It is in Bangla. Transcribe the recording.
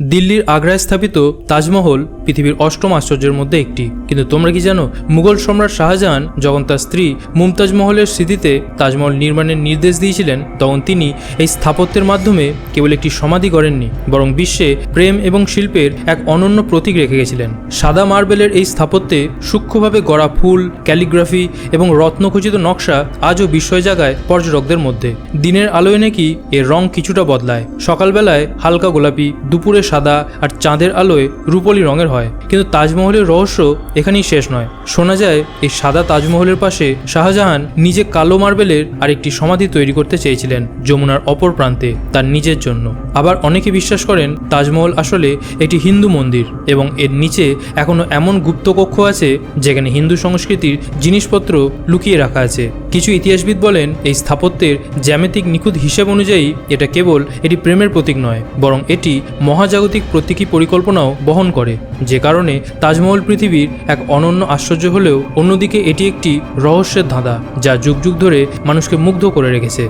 দিল্লির আগ্রায় স্থাপিত তাজমহল পৃথিবীর অষ্টম আশ্চর্যের মধ্যে একটি। কিন্তু তোমরা কি জানো, মুঘল সম্রাট শাহজাহান যখন তার স্ত্রী মুমতাজ মহলের স্মৃতিতে তাজমহল নির্মাণের নির্দেশ দিয়েছিলেন, তখন তিনি এই স্থাপত্যের মাধ্যমে কেবল একটি সমাধি গড়েননি বরং বিশ্বে প্রেম এবং শিল্পের এক অনন্য প্রতীক রেখে গেছিলেন। সাদা মার্বেলের এই স্থাপত্যে সূক্ষ্মভাবে গড়া ফুল, ক্যালিগ্রাফি এবং রত্নখচিত নকশা আজও বিস্ময় জাগায় পর্যটকদের মধ্যে। দিনের আলোয় নাকি এর রং কিছুটা বদলায়। সকালবেলায় হালকা গোলাপি, দুপুরে সাদা আর চাঁদের আলোয় রূপলি রঙের হয়। কিন্তু তাজমহলের রহস্য এখানেই শেষ নয়। শোনা যায়, এই সাদা তাজমহলের পাশে শাহজাহান নিজে কালো মার্বেলের আরেকটি সমাধি তৈরি করতে চেয়েছিলেন যমুনার অপর প্রান্তে, তার নিজের জন্য। আবার অনেকে বিশ্বাস করেন, তাজমহল আসলে একটি হিন্দু মন্দির এবং এর নিচে এখনও এমন গুপ্ত কক্ষ আছে যেখানে হিন্দু সংস্কৃতির জিনিসপত্র লুকিয়ে রাখা আছে। কিছু ইতিহাসবিদ বলেন, এই স্থাপত্যের জ্যামিতিক নিখুঁত হিসেব অনুযায়ী এটা কেবল এটি প্রেমের প্রতীক নয়, বরং এটি মহাজাগতিক প্রতীকী পরিকল্পনাও বহন করে, যে কারণে তাজমহল পৃথিবীর এক অনন্য আশ্চর্য হলেও অন্যদিকে এটি একটি রহস্যের ধাঁধা, যা যুগ যুগ ধরে মানুষকে মুগ্ধ করে রেখেছে।